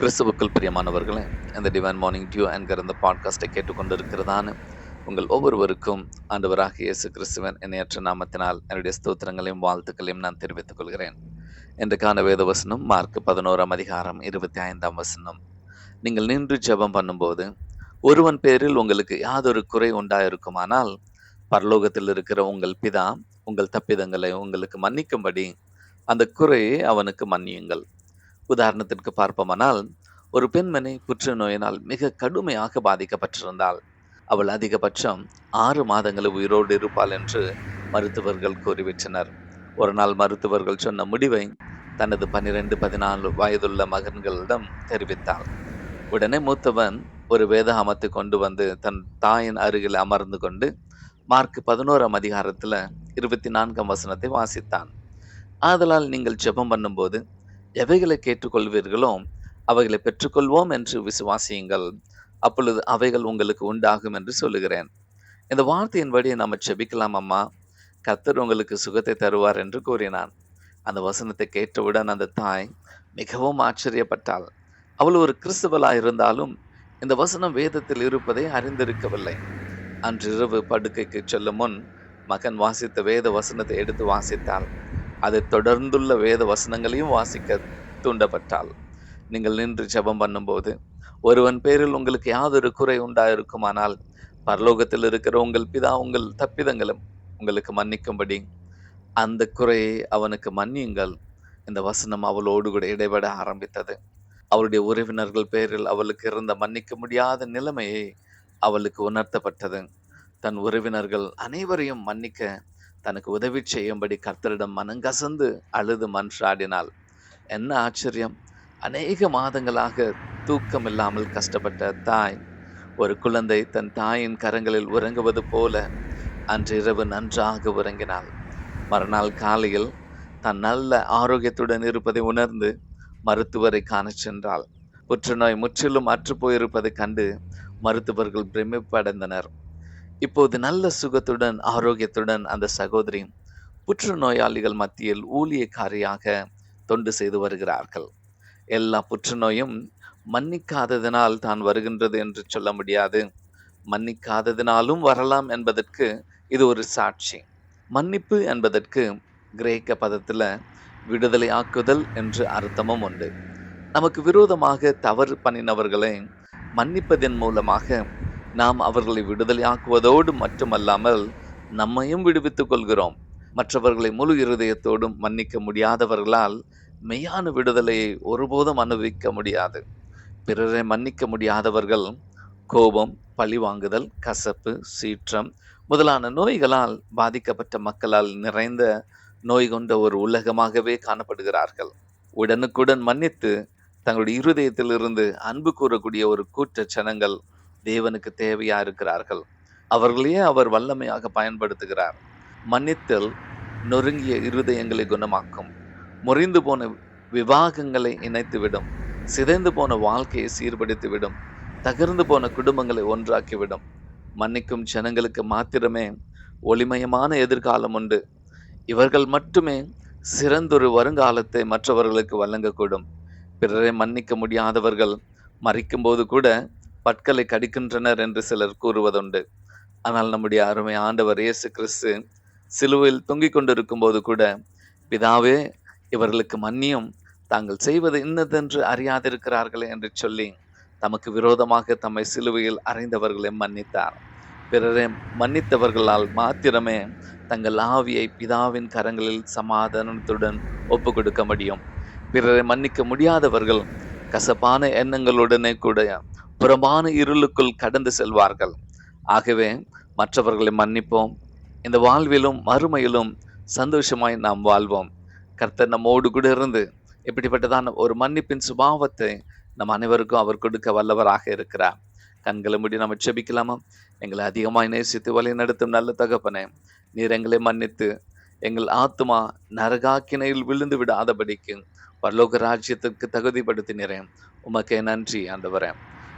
கிறிஸ்துவுக்குள் பிரியமானவர்களே இந்த டிவைன் மார்னிங் டியூ என்கிற இந்த பாட்காஸ்ட்டை கேட்டுக்கொண்டிருக்கிறதான உங்கள் ஒவ்வொருவருக்கும் ஆண்டவராக இயேசு கிறிஸ்துவன் என்னையற்ற நாமத்தினால் என்னுடைய ஸ்தோத்திரங்களையும் வாழ்த்துக்களையும் நான் தெரிவித்துக் கொள்கிறேன். இன்றைக்கான வேத வசனம் மார்க் பதினோராம் அதிகாரம் இருபத்தி ஐந்தாம் வசனம். நீங்கள் நின்று ஜெபம் பண்ணும்போது ஒருவன் பேரில் உங்களுக்கு யாதொரு குறை உண்டாயிருக்குமானால் பரலோகத்தில் இருக்கிற உங்கள் பிதா உங்கள் தப்பிதங்களை உங்களுக்கு மன்னிக்கும்படி அந்த குறையை அவனுக்கு மன்னியுங்கள். உதாரணத்திற்கு பார்ப்போமானால் ஒரு பெண்மணி புற்றுநோயினால் மிக கடுமையாக பாதிக்கப்பட்டிருந்தால் அவள் அதிகபட்சம் ஆறு மாதங்கள் உயிரோடு இருப்பாள் என்று மருத்துவர்கள் கூறிவிட்டனர். ஒரு நாள் மருத்துவர்கள் சொன்ன முடிவை தனது பன்னிரெண்டு பதினாலு வயதுள்ள மகன்களிடம் தெரிவித்தாள். உடனே மூத்தவன் ஒரு வேதாகமத்தை கொண்டு வந்து தன் தாயின் அருகில் அமர்ந்து கொண்டு மார்க் பதினோராம் அதிகாரத்தில் இருபத்தி நான்காம் வசனத்தை வாசித்தான். ஆதலால் நீங்கள் ஜெபம் பண்ணும்போது எவைகளை கேட்டுக்கொள்வீர்களோ அவைகளை பெற்றுக்கொள்வோம் என்று விசுவாசியுங்கள். அப்பொழுது அவைகள் உங்களுக்கு உண்டாகும் என்று சொல்லுகிறேன். இந்த வார்த்தையின்படி நம்ம செபிக்கலாம் அம்மா. கர்த்தர் உங்களுக்கு சுகத்தை தருவார் என்று கூறினான். அந்த வசனத்தை கேட்டவுடன் அந்த தாய் மிகவும் ஆச்சரியப்பட்டாள். அவள் ஒரு கிறிஸ்தவளாக இருந்தாலும் இந்த வசனம் வேதத்தில் இருப்பதை அறிந்திருக்கவில்லை. அன்றிரவு படுக்கைக்கு செல்லும் முன் மகன் வாசித்த வேத வசனத்தை எடுத்து வாசித்தாள். அதை தொடர்ந்துள்ள வேத வசனங்களையும் வாசிக்க தூண்டப்பட்டால். நீங்கள் நின்று ஜெபம் பண்ணும்போது ஒருவன் பேரில் உங்களுக்கு யாதொரு குறை உண்டாயிருக்குமானால் பரலோகத்தில் இருக்கிற உங்கள் பிதா உங்கள் தப்பிதங்களும் உங்களுக்கு மன்னிக்கும்படி. அந்த குறையை அவனுக்கு மன்னியுங்கள். இந்த வசனம் அவளோடு கூட இடைபட ஆரம்பித்தது. அவருடைய உறவினர்கள் பேரில் அவளுக்கு இருந்த மன்னிக்க முடியாத நிலைமையை அவளுக்கு உணர்த்தப்பட்டது. தன் உறவினர்கள் அனைவரையும் மன்னிக்க தனக்கு உதவி செய்யும்படி கர்த்தரிடம் மனங்கசந்து அழுது மன்றாடினாள். என்ன ஆச்சரியம். அநேக மாதங்களாக தூக்கம் இல்லாமல் கஷ்டப்பட்ட தாய் ஒரு குழந்தை தன் தாயின் கரங்களில் உறங்குவது போல அன்றிரவு நன்றாக உறங்கினாள். மறுநாள் காலையில் தன் நல்ல ஆரோக்கியத்துடன் இருப்பதை உணர்ந்து மருத்துவரை காண சென்றாள். புற்றுநோய் முற்றிலும் அற்று போயிருப்பதை கண்டு மருத்துவர்கள் பிரமிப்படைந்தனர். இப்போது நல்ல சுகத்துடன் ஆரோக்கியத்துடன் அந்த சகோதரி புற்றுநோயாளிகள் மத்தியில் ஊழியக்காரியாக தொண்டு செய்து வருகிறார்கள். எல்லா புற்றுநோயும் மன்னிக்காததினால் தான் வருகின்றது என்று சொல்ல முடியாது. மன்னிக்காததினாலும் வரலாம் என்பதற்கு இது ஒரு சாட்சி. மன்னிப்பு என்பதற்கு கிரேக்க பதத்தில் விடுதலை ஆக்குதல் என்று அர்த்தமும் உண்டு. நமக்கு விரோதமாக தவறு பண்ணினவர்களை மன்னிப்பதன் மூலமாக நாம் அவர்களை விடுதலையாக்குவதோடு மட்டுமல்லாமல் நம்மையும் விடுவித்துக் கொள்கிறோம். மற்றவர்களை முழு இருதயத்தோடும் மன்னிக்க முடியாதவர்களால் மெய்யான விடுதலையை ஒருபோதும் அனுபவிக்க முடியாது. பிறரை மன்னிக்க முடியாதவர்கள் கோபம் பழிவாங்குதல் கசப்பு சீற்றம் முதலான நோய்களால் பாதிக்கப்பட்ட மக்களால் நிறைந்த நோய் கொண்ட ஒரு உலகமாகவே காணப்படுகிறார்கள். உடனுக்குடன் மன்னித்து தங்களுடைய இருதயத்திலிருந்து அன்பு கூறக்கூடிய ஒரு கூட்ட ஜனங்கள் தேவனுக்கு தேவையா இருக்கிறார்கள் அவர்களையே அவர் வல்லமையாக பயன்படுத்துகிறார். மன்னித்தல் நொறுங்கிய இருதயங்களை குணமாக்கும். முறிந்து போன விவாகங்களை இணைத்துவிடும். சிதைந்து போன வாழ்க்கையை சீர்படுத்திவிடும். தகர்ந்து போன குடும்பங்களை ஒன்றாக்கிவிடும். மன்னிக்கும் ஜனங்களுக்கு மாத்திரமே ஒளிமயமான எதிர்காலம் உண்டு. இவர்கள் மட்டுமே சிறந்தொரு வருங்காலத்தை மற்றவர்களுக்கு வழங்கக்கூடும். பிறரை மன்னிக்க முடியாதவர்கள் மறிக்கும்போது கூட பற்களை கடிக்கின்றனர் என்று சிலர் கூறுவதுண்டு. ஆனால் நம்முடைய அருமை ஆண்டவர் இயேசு கிறிஸ்து சிலுவையில் தொங்கிக் கொண்டிருக்கும் போது கூட பிதாவே இவர்களுக்கு மன்னியும். தாங்கள் செய்வது இன்னதென்று அறியாதிருக்கிறார்களே என்று சொல்லி தமக்கு விரோதமாக தம்மை சிலுவையில் அறைந்தவர்களை மன்னித்தார். பிறரை மன்னித்தவர்களால் மாத்திரமே தங்கள் ஆவியை பிதாவின் கரங்களில் சமாதானத்துடன் ஒப்பு கொடுக்க முடியும். பிறரை மன்னிக்க முடியாதவர்கள் கசப்பான எண்ணங்களுடனே கூட புறமான இருளுக்குள் கடந்து செல்வார்கள். ஆகவே மற்றவர்களை மன்னிப்போம். இந்த வாழ்விலும் மறுமையிலும் சந்தோஷமாய் நாம் வாழ்வோம். கர்த்தர் நம்மோடு கூட இருந்து இப்படிப்பட்டதான ஒரு மன்னிப்பின் சுபாவத்தை நம் அனைவருக்கும் அவர் கொடுக்க வல்லவராக இருக்கிறார். கண்களை முடி நம்ம செபிக்கலாமா? எங்களை அதிகமாய் நேசித்து வழி நடத்தும் நல்ல தகப்பனே நீர் எங்களை மன்னித்து எங்கள் ஆத்மா நரகாக்கினையில் விழுந்து விடாதபடிக்கு பரலோக ராஜ்யத்திற்கு தகுதிப்படுத்தினரேன். உமக்கே நன்றி ஆண்டவரே.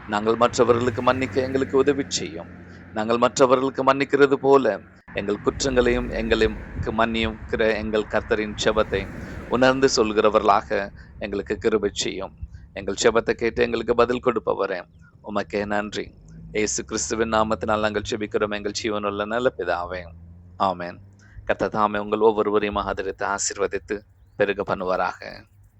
நாங்கள் மற்றவர்களுக்கு மன்னிக்க எங்களுக்கு உதவி செய்யும். நாங்கள் மற்றவர்களுக்கு மன்னிக்கிறது போல எங்கள் குற்றங்களையும் எங்களுக்கு மன்னிக்கிற எங்கள் கர்த்தரின் செபத்தை உணர்ந்து சொல்கிறவர்களாக எங்களுக்கு கிருபை செய்யும். எங்கள் செபத்தை கேட்டு எங்களுக்கு பதில் கொடுப்பவரே. உமக்கே நன்றி. ஏசு கிறிஸ்துவின் நாமத்தினால் நாங்கள் செபிக்கிறோம். எங்கள் ஜீவனுள்ள நல்ல பிதாவே. ஆமேன். கர்த்தர் தாமே உங்கள் ஒவ்வொருவரையும் ஆதரித்து ஆசிர்வதித்து பெருக பண்ணுவாராக.